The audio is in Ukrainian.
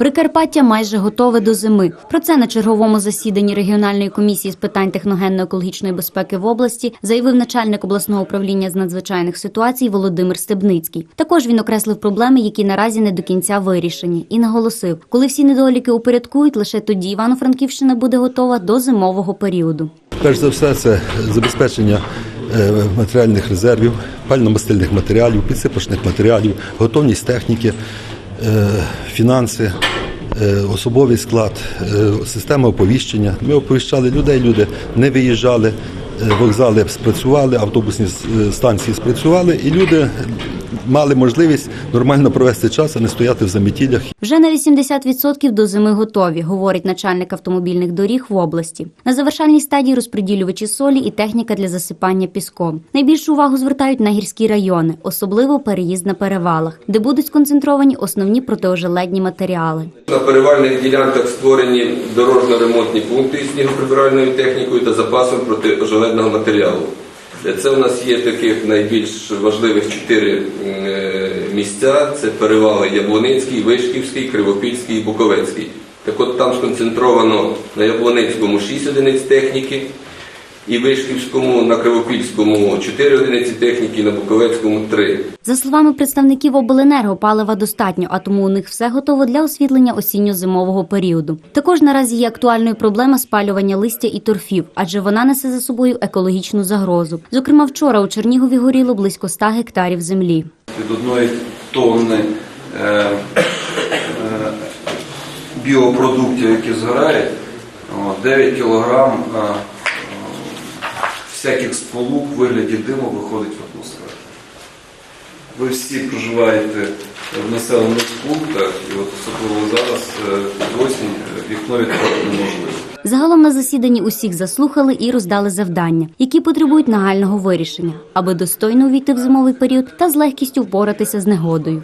Прикарпаття майже готове до зими. Про це на черговому засіданні регіональної комісії з питань техногенно-екологічної безпеки в області заявив начальник обласного управління з надзвичайних ситуацій Володимир Стебницький. Також він окреслив проблеми, які наразі не до кінця вирішені, і наголосив, коли всі недоліки упорядкують, лише тоді Івано-Франківщина буде готова до зимового періоду. Перш за все, це забезпечення е, матеріальних резервів, пально-мастильних матеріалів, підсипочних матеріалів, готовність техніки, е, фінанси, особовий склад, е, система оповіщення. Ми оповіщали людей, люди не виїжджали, е, вокзали спрацювали, автобусні е, станції спрацювали, і люди мали можливість нормально провести час, а не стояти в заметілях Вже на 80% до зими готові, говорить начальник автомобільних доріг в області. На завершальній стадії розподілювачі солі і техніка для засипання піском. Найбільшу увагу звертають на гірські райони, особливо переїзд на перевалах, де будуть сконцентровані основні протиожеледні матеріали. На перевальних ділянках створені дорожньо-ремонтні пункти із снігоприбиральною технікою та запасом протижеледного матеріалу. Це у нас є таких найбільш важливих чотири е, місця: це перевали Яблоницький, Вишківський, Кривопільський і Буковецький. Так от там сконцентровано на Яблоницькому 6 одиниць техніки, і Вишківському, на Кривопільському 4 одиниці техніки, на Буковецькому 3. За словами представників обленерго, палива достатньо, а тому у них все готово для освітлення осінньо-зимового періоду. Також наразі є актуальною проблема спалювання листя і торфів, адже вона несе за собою екологічну загрозу. Зокрема, вчора у Чернігові горіло близько 100 гектарів землі. від одної тонни е, е, біопродуктів, які згорають, о, 9 кілограм е, всяких сполук в вигляді диму виходить в атмосферу. Ви всі проживаєте в населених пунктах, і от особливо зараз е, під осінь е, вікно відкрити неможливо. Загалом на засіданні усіх заслухали і роздали завдання, які потребують нагального вирішення, аби достойно увійти в зимовий період та з легкістю впоратися з негодою.